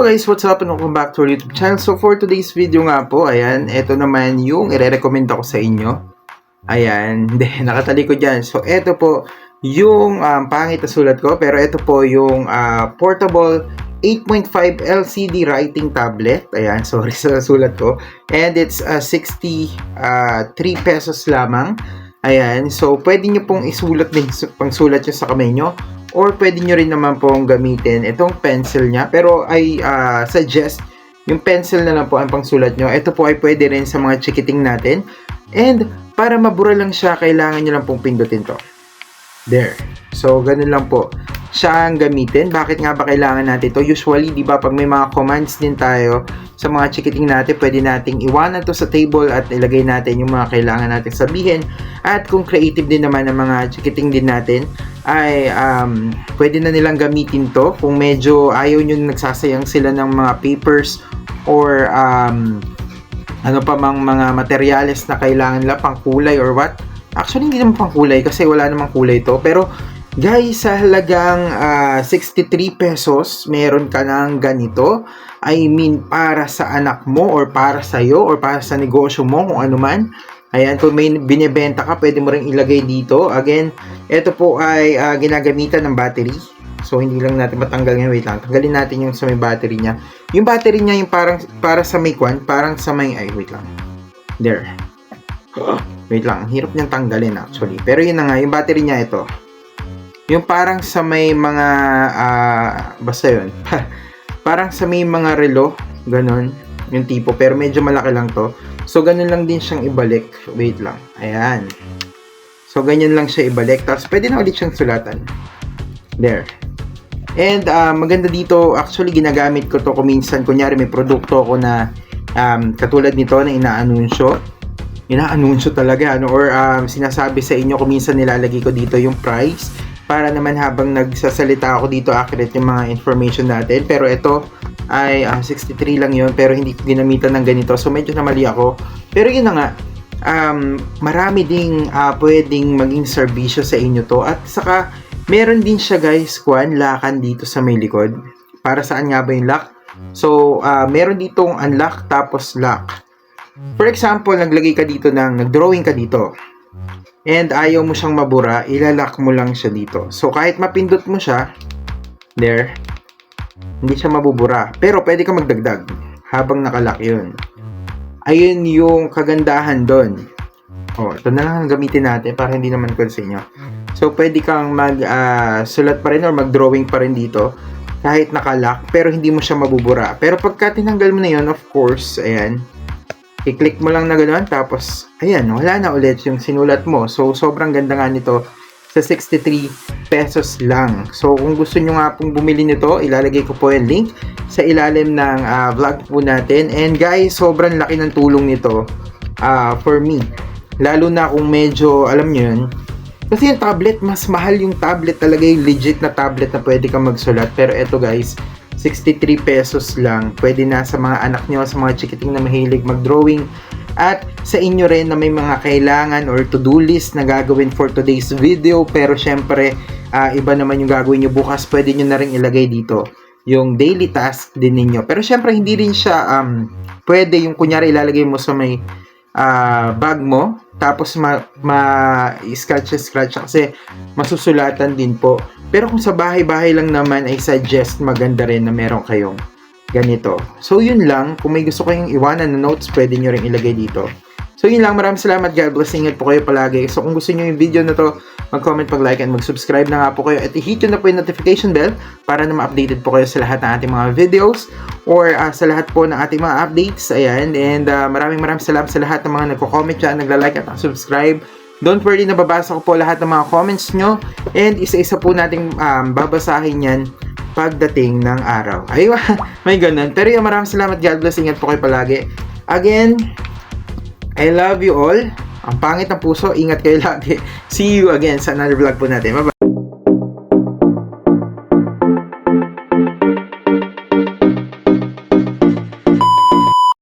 Hello guys, what's up and welcome back to our YouTube channel. So for today's video nga po, ayan, ito naman yung ire-recommend ako sa inyo. Ayan, hindi, nakatalikod dyan. So ito po yung um, pangit na sulat ko, pero ito po yung ah, portable 8.5 LCD writing tablet. Ayan, sorry sa sulat ko. And it's uh, 63 pesos lamang. Ayan, so pwede nyo pong isulat din, pang sulat nyo sa kamay nyo. Or pwede nyo rin naman pong gamitin itong pencil niya. Pero I ah, suggest yung pencil na lang po ang pangsulat nyo. Ito po ay pwede rin sa mga chikiting natin. And para mabura lang siya, kailangan nyo lang pong pindutin to. There. So, ganun lang po siya ang gamitin. Bakit nga ba kailangan natin to? Usually, di ba, pag may mga commands din tayo sa mga chikiting natin, pwede nating iwanan to sa table at ilagay natin yung mga kailangan natin sabihin. At kung creative din naman ng mga chikiting din natin, ay um, pwede na nilang gamitin to kung medyo ayaw nyo nagsasayang sila ng mga papers or um, ano pa mang mga materyales na kailangan nila pang kulay or what. Actually, hindi naman pang kulay kasi wala namang kulay to. Pero, guys, sa halagang ah, 63 pesos, meron ka ng ganito. I mean, para sa anak mo or para sa iyo or para sa negosyo mo, kung ano man. Ayan, kung may binibenta ka, pwede mo rin ilagay dito. Again, ito po ay ah, ginagamitan ng battery. So, hindi lang natin matanggal ngayon. Wait lang. Tanggalin natin yung sa may battery niya. Yung battery niya, yung parang, para sa may kwan, parang sa may, ay, wait lang. There. Wait lang. Ang hirap niyang tanggalin actually. Pero yun na nga, yung battery niya ito. Yung parang sa may mga, ah, basta yun. parang sa may mga relo. Ganon. Yung tipo. Pero medyo malaki lang to. So, ganun lang din siyang ibalik. Wait lang. Ayan. So, ganyan lang siya ibalik. Tapos, pwede na ulit siyang sulatan. There. And ah, maganda dito, actually ginagamit ko to kung minsan, kunyari may produkto ko na um, katulad nito na inaanunsyo. Inaanunsyo talaga, ano, or um, sinasabi sa inyo kung minsan nilalagay ko dito yung price para naman habang nagsasalita ako dito accurate yung mga information natin. Pero ito ay ah, 63 lang yun pero hindi ginamitan ng ganito. So medyo namali ako. Pero yun na nga, um, marami ding ah, pwedeng maging serbisyo sa inyo to. At saka, meron din siya guys, kwan, lakan dito sa may likod. Para saan nga ba yung lock? So, ah, meron ditong unlock tapos lock. For example, naglagay ka dito ng, nag-drawing ka dito. And ayaw mo siyang mabura, ilalock mo lang siya dito. So, kahit mapindot mo siya, there, hindi siya mabubura. Pero pwede ka magdagdag habang nakalock yun. Ayun yung kagandahan doon. Oh, ito na lang ang gamitin natin para hindi naman ko sa inyo. So, pwede kang mag ah, sulat pa rin or mag-drawing pa rin dito kahit nakalock pero hindi mo siya mabubura. Pero pagka tinanggal mo na yun, of course, ayan, i-click mo lang na gano'n tapos, ayan, wala na ulit yung sinulat mo. So, sobrang ganda nga nito sa 63 pesos lang. So, kung gusto nyo nga pong bumili nito, ilalagay ko po yung link sa ilalim ng ah, vlog po natin. And guys, sobrang laki ng tulong nito ah, for me. Lalo na kung medyo, alam nyo yun, kasi yung tablet, mas mahal yung tablet talaga yung legit na tablet na pwede kang magsulat. Pero eto guys, 63 pesos lang. Pwede na sa mga anak nyo, sa mga chikiting na mahilig mag-drawing. At sa inyo rin na may mga kailangan or to-do list na gagawin for today's video. Pero syempre, ah, iba naman yung gagawin nyo bukas. Pwede nyo na rin ilagay dito yung daily task din ninyo. Pero syempre, hindi rin siya um, pwede yung kunyari ilalagay mo sa may ah, bag mo tapos ma, ma scratch scratch kasi masusulatan din po. Pero kung sa bahay-bahay lang naman ay suggest maganda rin na meron kayong ganito. So yun lang, kung may gusto kayong iwanan na notes, pwede nyo rin ilagay dito. So yun lang, maraming salamat, God bless, ingat po kayo palagi. So kung gusto nyo yung video na to, mag-comment, mag-like, and mag-subscribe na nga po kayo. At i-hit nyo na po yung notification bell para na ma-updated po kayo sa lahat ng ating mga videos or ah, sa lahat po ng ating mga updates. Ayan, and ah, maraming maraming salamat sa lahat ng mga nagko-comment dyan, nagla-like at subscribe. Don't worry, nababasa ko po lahat ng mga comments nyo and isa-isa po nating um, babasahin yan pagdating ng araw. Aywa, may ganun. Pero yung maraming salamat, God bless, ingat po kayo palagi. Again, I love you all. Ang pangit ng puso, ingat kayo lagi. See you again sa another vlog po natin. Bye-bye.